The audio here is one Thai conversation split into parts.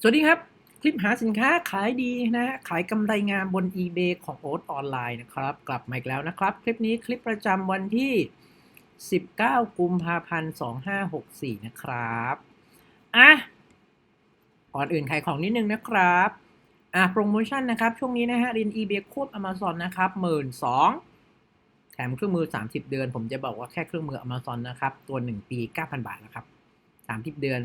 สวัสดีครับ คลิปหาสินค้าขายดีนะฮะขายกำไรงามบน eBay ของโอ๊ตออนไลน์นะครับ กลับมาอีกแล้วนะครับ คลิปนี้คลิปประจำวันที่ 19 กุมภาพันธ์ 2564 นะครับอะก่อนอื่นขายของนิดนึงนะครับอะโปรโมชั่นนะครับ ช่วงนี้นะฮะเรียน eBay ควบ Amazon นะครับ1 2 0 0 0แถมเครื่องมือ 30 เดือน ผมจะบอกว่าแค่เครื่องมือ Amazon นะครับ ตัว 1 ปี 9,000 บาทนะครับ 30 เดือน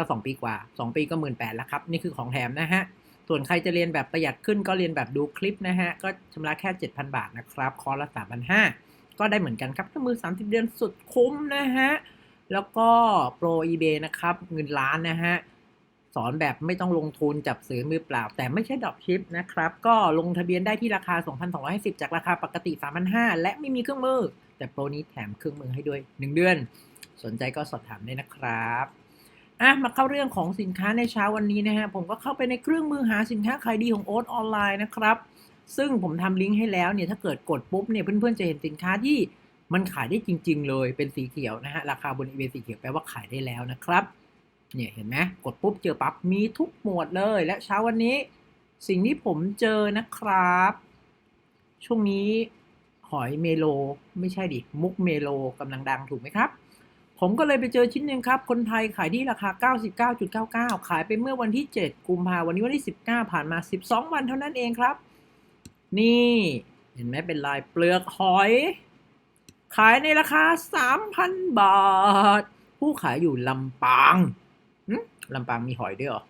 ก็สองปีกว่าสองปีก็หมื่นแปดแล้วครับ นี่คือของแถมนะฮะ ส่วนใครจะเรียนแบบประหยัดขึ้นก็เรียนแบบดูคลิปนะฮะ ก็ชำระแค่7,000บาทนะครับ คอร์สละ3,500ก็ได้เหมือนกันครับเครื่องมือ30เดือนสุดคุ้มนะฮะ แล้วก็โปร eBay นะครับ เงินล้านนะฮะสอนแบบไม่ต้องลงทุนจับซื้อมือเปล่า แต่ไม่ใช่ดอปชิปนะครับ ก็ลงทะเบียนได้ที่ราคา 2,250 จากราคาปกติ 3,500 และไม่มีเครื่องมือ แต่โปรนี้แถมเครื่องมือให้ด้วย 1 เดือน สนใจก็สอบถามได้นะครับ อะมาเข้าเรื่องของสินค้าในเช้าวันนี้นะฮะผมก็เข้าไปในเครื่องมือหาสินค้าขายดีของโอ๊ตออนไลน์นะครับ ซึ่งผมทำลิงก์ให้แล้วเนี่ยถ้าเกิดกดปุ๊บเนี่ยเพื่อนๆจะเห็นสินค้าที่มันขายได้จริง ๆ เลยเป็นสีเขียวนะฮะราคาบนอีเวนสีเขียวแปลว่าขายได้แล้วนะครับเนี่ยเห็นไหมกดปุ๊บเจอปั๊บมีทุกหมวดเลย และเช้าวันนี้ สิ่งที่ผมเจอนะครับ ช่วงนี้หอยเมโล ไม่ใช่ดิมุกเมโลกำลังดังถูกไหมครับ ผมก็เลยไปเจอชิ้นหนึ่งครับ คนไทยขายที่ราคา 99.99 ขายไปเมื่อวันที่ 7 กุมภาวันนี้วันที่ 19 ผ่านมา 12 วันเท่านั้นเองครับ นี่ เห็นไหมเป็นลายเปลือกหอย ขายในราคา 3,000 บาท ผู้ขายอยู่ลำปางลำปางมีหอยด้วยหรอ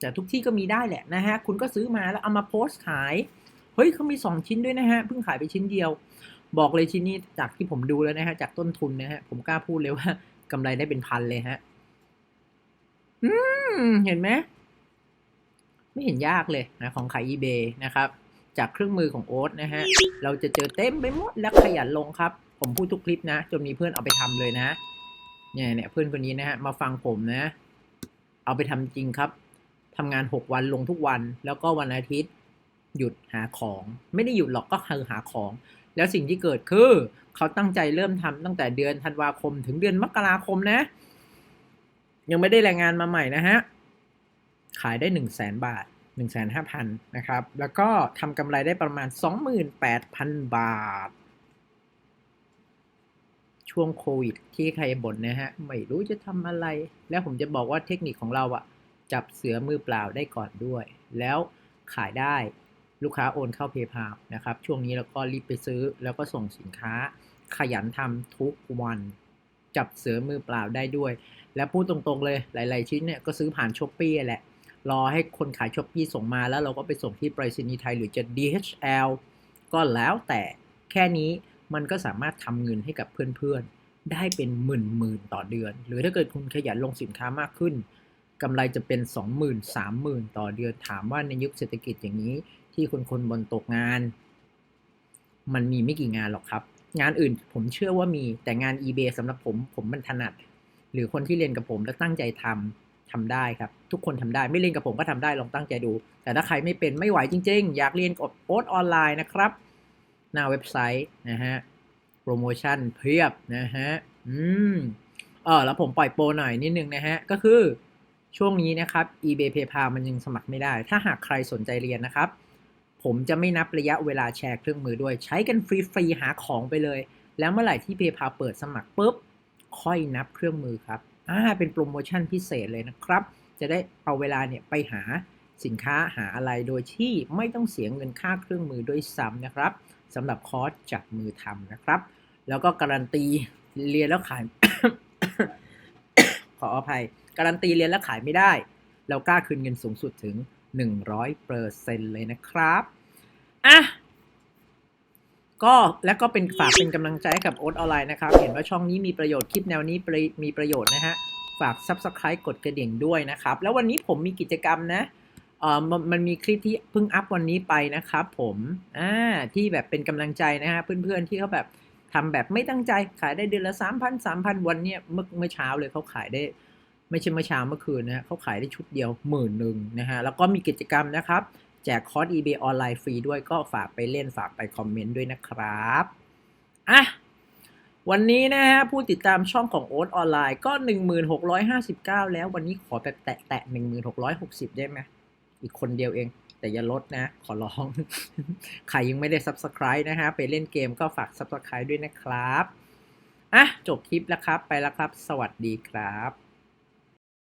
แต่ทุกที่ก็มีได้แหละนะฮะ คุณก็ซื้อมาแล้วเอามาโพสต์ขาย เฮ้ยเขามี 2 ชิ้นด้วยนะฮะ เพิ่งขายไปชิ้นเดียว บอกเลยชิ้นนี้จากที่ผมดูแล้วนะฮะ จากต้นทุนนะฮะ ผมกล้าพูดเลยว่ากำไรได้เป็นพันเลยฮะ อืม เห็นไหมไม่เห็นยากเลยนะของขาย eBay นะครับ จากเครื่องมือของโอ๊ตนะฮะ เราจะเจอเต็มไปหมดและขยันลงครับ ผมพูดทุกคลิปนะ จนมีเพื่อนเอาไปทำเลยนะ เนี่ยเนี่ยเพื่อนคนนี้นะฮะ มาฟังผมนะ เอาไปทำจริงครับทำงานหกวันลงทุกวัน แล้วก็วันอาทิตย์ หยุดหาของ ไม่ได้หยุดหรอกก็คือหาของ แล้วสิ่งที่เกิดคือ เขาตั้งใจเริ่มทำตั้งแต่เดือนธันวาคม ถึงเดือนมกราคมนะ ยังไม่ได้แรายงานมาใหม่นะฮะ ขายได้หนึ่งแสนบาทหนึ่งแสนห้าพันนะครับ แล้วก็ทำกำไรได้ประมาณสองหมื่นแปดพันบาท ช่วงโควิดที่ใครบ่นนะฮะ ไม่รู้จะทำอะไร แล้วผมจะบอกว่าเทคนิคของเราอะจับเสือมือเปล่าได้ก่อนด้วย แล้วขายได้ ลูกค้าโอนเข้า PayPal นะครับ ช่วงนี้เราก็รีบไปซื้อ แล้วก็ส่งสินค้า ขยันทำทุกวัน จับเสือมือเปล่าได้ด้วย และพูดตรงๆเลยหลาย ๆ ชิ้นเนี่ยก็ซื้อผ่านช้อปปี้แหละ รอให้คนขายช้อปปี้ส่งมาแล้วเราก็ไปส่งที่ไปรษณีย์ไทยหรือจะ DHL ก็แล้วแต่แค่นี้มันก็สามารถทำเงินให้กับเพื่อนๆ ได้เป็นหมื่นๆ ต่อเดือน หรือถ้าเกิดคุณขยันลงสินค้ามากขึ้น กำไรจะเป็น 20,000 30,000 ต่อเดือนถามว่าในยุคเศรษฐกิจอย่างนี้ที่คนคนบนตกงาน มันมีไม่กี่งานหรอกครับ งานอื่นผมเชื่อว่ามีแต่งาน eBay สำหรับผมผมมันถนัด หรือคนที่เรียนกับผมแล้วตั้งใจทำทำได้ครับ ทุกคนทำได้ไม่เรียนกับผมก็ทำได้ลองตั้งใจดู แต่ถ้าใครไม่เป็นไม่ไหวจริง ๆ อยากเรียนกดโอ๊ตออนไลน์นะครับ หน้าเว็บไซต์นะฮะโปรโมชั่นเพียบนะฮะอืมเออแล้วผมปล่อยโปรหน่อยนิดนึงนะฮะ ก็คือ ช่วงนี้นะครับ eBay PayPal มันยังสมัครไม่ได้ ถ้าหากใครสนใจเรียนนะครับ ผมจะไม่นับระยะเวลาแชร์เครื่องมือด้วย ใช้กันฟรีๆหาของไปเลย แล้วเมื่อไหร่ที่ PayPal เปิดสมัครปุ๊บ ค่อยนับเครื่องมือครับอ่าเป็นโปรโมชั่นพิเศษเลยนะครับ จะได้เอาเวลาเนี่ยไปหาสินค้าหาอะไรโดยที่ไม่ต้องเสียเงินค่าเครื่องมือด้วยซ้ำนะครับสำหรับคอร์สจับมือทำนะครับ แล้วก็การันตีเรียนแล้วขาย ขออภัย การันตีเรียนแล้วขายไม่ได้ เรากล้าคืนเงินสูงสุดถึง 100เปอร์เซ็นเลยนะครับอะก็แล้วก็เป็นฝากเป็นกำลังใจให้กับโอ๊ตออนไลน์นะครับ เห็นว่าช่องนี้มีประโยชน์คลิปแนวนี้มีประโยชน์นะฮะ ฝาก Subscribe กดกระดิ่งด้วยนะครับ แล้ววันนี้ผมมีกิจกรรมนะเอ่อมันมันมีคลิปที่เพิ่งอัพวันนี้ไปนะครับผมอ่าที่แบบเป็นกำลังใจนะฮะเพื่อนๆที่เขาแบบทำแบบไม่ตั้งใจขายได้เดือนละสามพันสามพันวันเนี้ยเมื่อเมื่อเช้าเลยเขาขายได้ ไม่ใช่เมื่อเช้าเมื่อคืนนะฮะเขาขายได้ชุดเดียวหมื่นหนึ่งนะฮะแล้วก็มีกิจกรรมนะครับแจกคอร์ส eBay ออนไลน์ฟรีด้วยก็ฝากไปเล่นฝากไปคอมเมนต์ด้วยนะครับอะวันนี้นะฮะผู้ติดตามช่องของโอ๊ตออนไลน์ก็ 1659 แล้ววันนี้ขอแบบแตะแตะ1660 ได้ไหมอีกคนเดียวเอง แต่อย่าลดนะ ขอร้อง ใครยังไม่ได้ Subscribe นะฮะ ไปเล่นเกมก็ฝาก Subscribe ด้วยนะครับ อะ จบคลิปแล้วครับ ไปแล้วครับ สวัสดีครับ